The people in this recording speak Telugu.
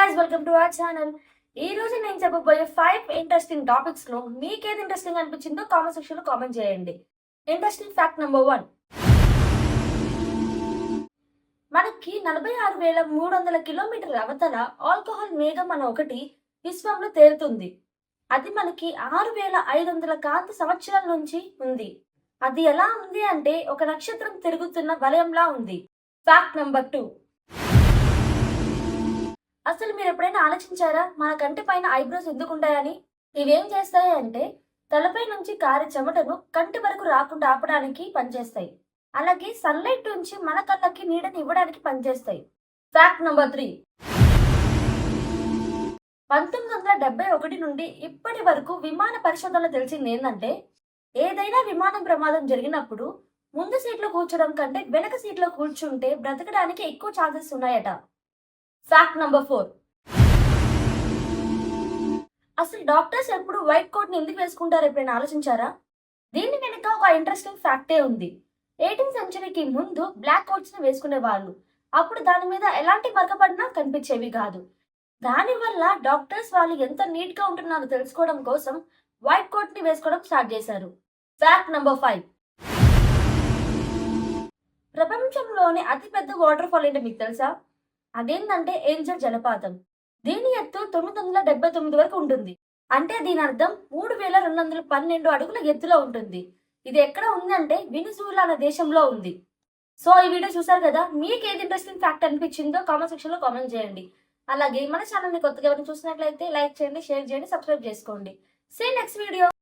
Guys welcome to our channel ఈ రోజు నేను చెప్పబోయే ఫైవ్ ఇంట్రెస్టింగ్ టాపిక్స్లో మీకు ఏది ఇంట్రెస్టింగ్ అనిపించిందో కామెంట్ సెక్షన్లో కామెంట్ చేయండి. ఇంట్రెస్టింగ్ ఫ్యాక్ట్ నెంబర్ వన్ మనకి నలభై ఆరు వేల మూడు వందల కిలోమీటర్ల అవతల ఆల్కహాల్ మేఘం అనే ఒకటి విశ్వంలో తేలుతుంది. అది మనకి ఆరు వేల ఐదు వందల కాంతి సంవత్సరాల నుంచి ఉంది. అది ఎలా ఉంది అంటే ఒక నక్షత్రం తిరుగుతున్న వలయంలా ఉంది. ఫ్యాక్ట్ నెంబర్ టూ అసలు మీరు ఎప్పుడైనా ఆలోచించారా? మన కంటి పైన ఐబ్రోస్ ఎందుకు ఉంటాయని ఇవేం చేస్తాయి అంటే తలపై నుంచి కారే చెమటను కంటి వరకు రాకుండా ఆపడానికి పనిచేస్తాయి. అలాగే సన్లైట్ నుంచి మన కళ్ళకి నీడని ఇవ్వడానికి పనిచేస్తాయి. Fact number three. పంతొమ్మిది వందల డెబ్బై ఒకటి నుండి ఇప్పటి వరకు విమాన పరిశోధనలు తెలిసింది ఏంటంటే ఏదైనా విమానం ప్రమాదం జరిగినప్పుడు ముందు సీట్లో కూర్చోడం కంటే వెనక సీట్లో కూర్చుంటే బ్రతకడానికి ఎక్కువ ఛాన్సెస్ ఉన్నాయట. ఫ్యాక్ట్ నంబర్ ఫోర్ అసలు డాక్టర్స్ ఎప్పుడు వైట్ కోట్ని ఎందుకు వేసుకుంటారు ఎప్పుడైనా ఆలోచించారా? దీని వెనుక ఒక ఇంట్రెస్టింగ్ ఫ్యాక్టే ఉంది. ఎయిటీన్త్ సెంచరీకి ముందు బ్లాక్ కోట్స్ని వేసుకునే వాళ్ళు. అప్పుడు దాని మీద ఎలాంటి మరకపడినా కనిపించేవి కాదు. దానివల్ల డాక్టర్స్ వాళ్ళు ఎంత నీట్గా ఉంటున్నారో తెలుసుకోవడం కోసం వైట్ కోట్ని వేసుకోవడం స్టార్ట్ చేశారు. ఫ్యాక్ట్ నంబర్ ఫైవ్ ప్రపంచంలోనే అతిపెద్ద వాటర్ ఫాల్ ఏంటో మీకు తెలుసా? అదేంటంటే ఏంజల్ జలపాతం. దీని ఎత్తు తొమ్మిది వందల డెబ్బై తొమ్మిది వరకు ఉంటుంది. అంటే దీని అర్థం మూడు వేల రెండు వందల పన్నెండు అడుగుల ఎత్తులో ఉంటుంది. ఇది ఎక్కడ ఉంది అంటే వెనిజులా అనే దేశంలో ఉంది. సో ఈ వీడియో చూసారు కదా? మీకు ఏది ఇంట్రెస్టింగ్ ఫ్యాక్ట్ అనిపించిందో కామెంట్ సెక్షన్లో కామెంట్ చేయండి. అలాగే మన ఛానల్ని కొత్తగా ఎవరైనా చూసినట్లయితే లైక్ చేయండి షేర్ చేయండి సబ్స్క్రైబ్ చేసుకోండి. సే నెక్స్ట్ వీడియో